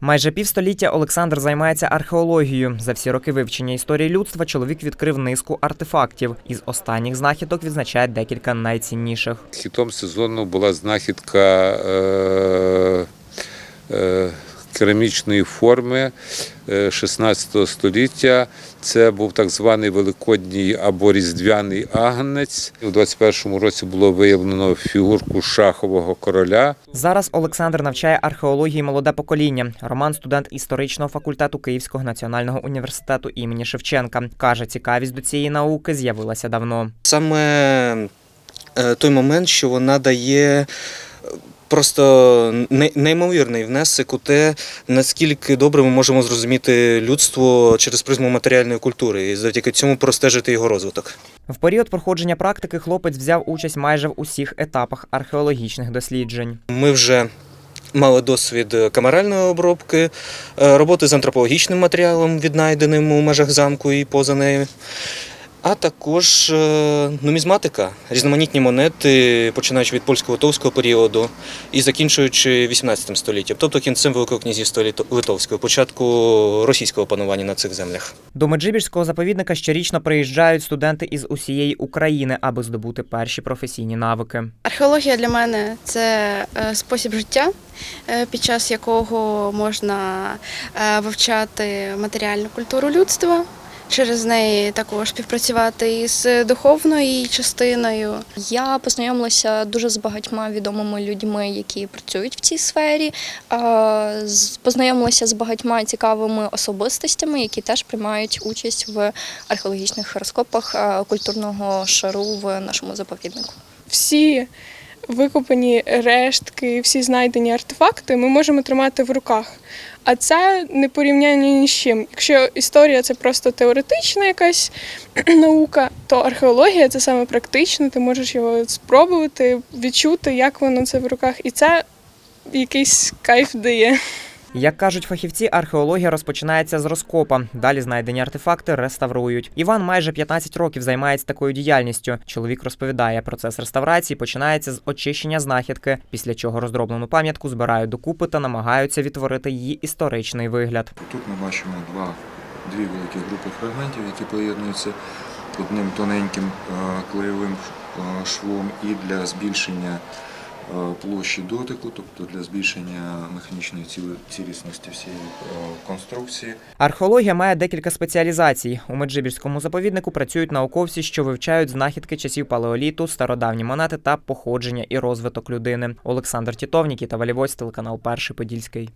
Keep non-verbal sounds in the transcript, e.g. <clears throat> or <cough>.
Майже півстоліття Олександр займається археологією. За всі роки вивчення історії людства чоловік відкрив низку артефактів. Із останніх знахідок відзначає декілька найцінніших. Хітом сезону була знахідка е, керамічної форми е, 16 століття. Це був так званий великодній або різдвяний агнець. У 21-му році було виявлено фігурку шахового короля. Зараз Олександр навчає археології молоде покоління. Роман студент історичного факультету Київського національного університету імені Шевченка. Каже, цікавість до цієї науки з'явилася давно. Саме е, той момент, що вона дає е, просто неймовірний внесок у те, наскільки добре ми можемо зрозуміти людство через призму матеріальної культури і завдяки цьому простежити його розвиток. В період проходження практики хлопець взяв участь майже в усіх етапах археологічних досліджень. Ми вже мали досвід камеральної обробки, е, роботи з антропологічним матеріалом, віднайденим у межах замку і поза нею. А також е, нумізматика, різноманітні монети, починаючи від польсько-литовського періоду і закінчуючи 18 століттям, тобто кінцем Великого князівства Литовського, початку російського панування на цих землях. До Меджибірського заповідника щорічно приїжджають студенти із усієї України, аби здобути перші професійні навики. Археологія для мене це е, спосіб життя, е, під час якого можна вивчати матеріальну культуру людства. Через неї також співпрацювати із духовною частиною. Я познайомилася дуже з багатьма відомими людьми, які працюють в цій сфері. З- Познайомилася з багатьма цікавими особистостями, які теж приймають участь в археологічних розкопах культурного шару в нашому заповіднику. всі викопані рештки, всі знайдені артефакти ми можемо тримати в руках. А це не порівняння ні з чим. Якщо історія це просто теоретична якась <clears throat> наука, то археологія це саме практично, ти можеш його спробувати, відчути, як воно це в руках. І це якийсь кайф дає. Як кажуть фахівці, археологія розпочинається з розкопа. Далі знайдені артефакти реставрують. Іван майже 15 років займається такою діяльністю. Чоловік розповідає, процес реставрації починається з очищення знахідки, після чого роздроблену пам'ятку збирають докупи та намагаються відтворити її історичний вигляд. Тут ми бачимо два, дві великі групи фрагментів, які поєднуються одним тоненьким е, клеєвим е, швом і для збільшення площі дотику, тобто для збільшення механічної цілісності всієї е, конструкції. Археологія має декілька спеціалізацій. У Меджибірському заповіднику працюють науковці, що вивчають знахідки часів палеоліту, стародавні монети та походження і розвиток людини. Олександр Тітов, Нікіта Валівоць, телеканал Перший Подільський.